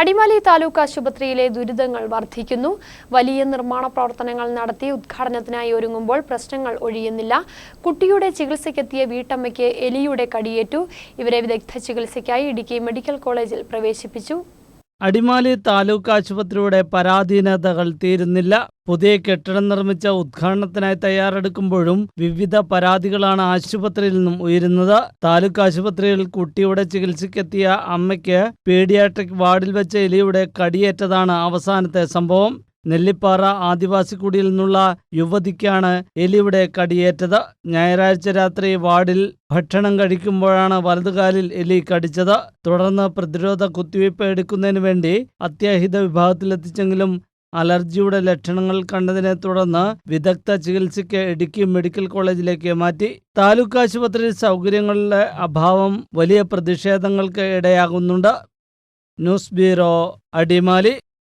അടിമാലി താലൂക്ക് ആശുപത്രിയിലെ ദുരിതങ്ങൾ വർദ്ധിക്കുന്നു. വലിയ നിർമ്മാണ പ്രവർത്തനങ്ങൾ നടത്തി ഉദ്ഘാടനത്തിനായി ഒരുങ്ങുമ്പോൾ പ്രശ്നങ്ങൾ ഒഴിയുന്നില്ല. കുട്ടിയുടെ ചികിത്സയ്ക്കെത്തിയ വീട്ടമ്മയ്ക്ക് എലിയുടെ കടിയേറ്റു. ഇവരെ വിദഗ്ധ ചികിത്സയ്ക്കായി ഇടുക്കി മെഡിക്കൽ കോളേജിൽ പ്രവേശിപ്പിച്ചു. അടിമാലി താലൂക്ക് ആശുപത്രിയുടെ പരാധീനതകൾ തീരുന്നില്ല. പുതിയ കെട്ടിടം നിർമ്മിച്ച ഉദ്ഘാടനത്തിനായി തയ്യാറെടുക്കുമ്പോഴും വിവിധ പരാതികളാണ് ആശുപത്രിയിൽ നിന്നും ഉയരുന്നത്. താലൂക്ക് ആശുപത്രിയിൽ കുട്ടിയുടെ ചികിത്സയ്ക്കെത്തിയ അമ്മയ്ക്ക് പീഡിയാട്രിക് വാർഡിൽ വെച്ച എലിയുടെ കടിയേറ്റതാണ് അവസാനത്തെ സംഭവം. നെല്ലിപ്പാറ ആദിവാസി കുടിയിൽ നിന്നുള്ള യുവതിക്കാണ് എലിയുടെ കടിയേറ്റത്. ഞായറാഴ്ച രാത്രി വാർഡിൽ ഭക്ഷണം കഴിക്കുമ്പോഴാണ് വലതുകാലിൽ എലി കടിച്ചത്. തുടർന്ന് പ്രതിരോധ കുത്തിവയ്പ് എടുക്കുന്നതിന് വേണ്ടി അത്യാഹിത വിഭാഗത്തിലെത്തിച്ചെങ്കിലും അലർജിയുടെ ലക്ഷണങ്ങൾ കണ്ടതിനെ തുടർന്ന് വിദഗ്ധ ചികിത്സയ്ക്ക് ഇടുക്കി മെഡിക്കൽ കോളേജിലേക്ക് മാറ്റി. താലൂക്ക് ആശുപത്രിയിൽ സൗകര്യങ്ങളുടെ അഭാവം വലിയ പ്രതിഷേധങ്ങൾക്ക് ഇടയാകുന്നുണ്ട്. News bureau Adimali.